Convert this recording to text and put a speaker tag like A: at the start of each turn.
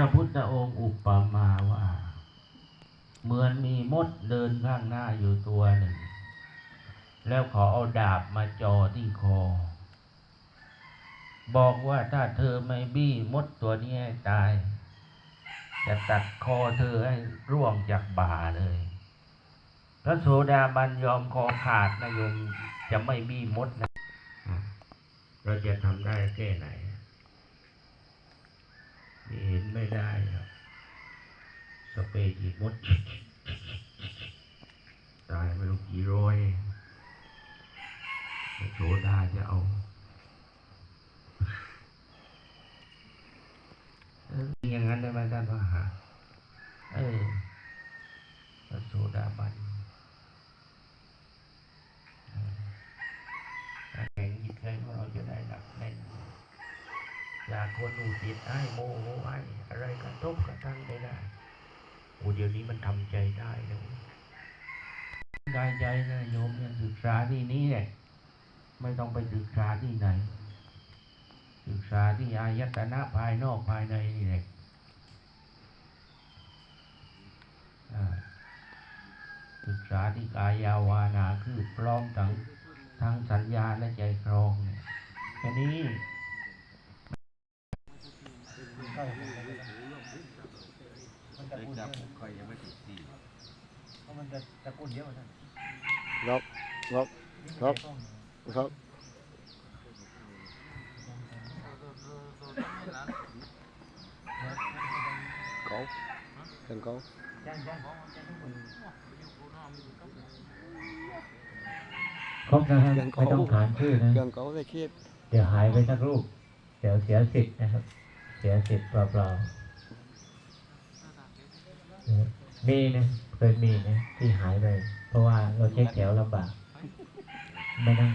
A: ระพุทธองค์อุปมาว่า เหมือนมีมดเดินข้างหน้าอยู่ตัวหนึ่ง แล้วขอเอาดาบมาจอที่คอ บอกว่าถ้าเธอไม่บี้มดตัวนี้ให้ตาย จะตัดคอเธอให้ร่วงจากบ่าเลย พระโสดาบันยอมคอขาดนะโยมจะไม่บี้มดนะเราจะทำได้แค่ไหนนี่เห็น ไม่ได้ครับสเปรย์ฉีดมดตายไม่รู้กี่ร้อยโสดาจะเอา เอออย่างนั้นได้ไหมท่านพระหาเออพระโสดาบันเออถ้าแข็งจิตใจของเราจะได้หนักแน่น จากคนอุจิตให้โมโหให้อะไรกระทบกระทั่งไม่ได้โอ้เดี๋ยวนี้มันทำใจได้นะกายใจนะโยมเนี่ยศึกษาที่นี้แหละไม่ต้องไปศึกษาที่ไหน ศึกษาที่อายตนะภายนอกภายในนี่แหละศึกษาที่กายาวานาคือพร้อมทั้งทั้งสัญญาและใจครองเนี่ยแค่นี้
B: มันจะพูดเยอะใครยังไม่ถึงที่
C: เพราะมันจะจะพูดเยอะนะ
D: ล็อกล็อกครับครับเก้าเป็นก้า
C: ย่างย่าง
E: ครบนะครับไม่ต้องขานชื่อนะ
D: เครื่องเก้าได้คิด
E: เดี๋ยวหายไปสักรูป เดี๋ยวเสียสิทธิ์นะครับ เสียสิทธิ์เปล่าๆมีนะเคยมีนะที่หายไป เพราะว่าเราเช็คแถวลำบากไม่นั่ง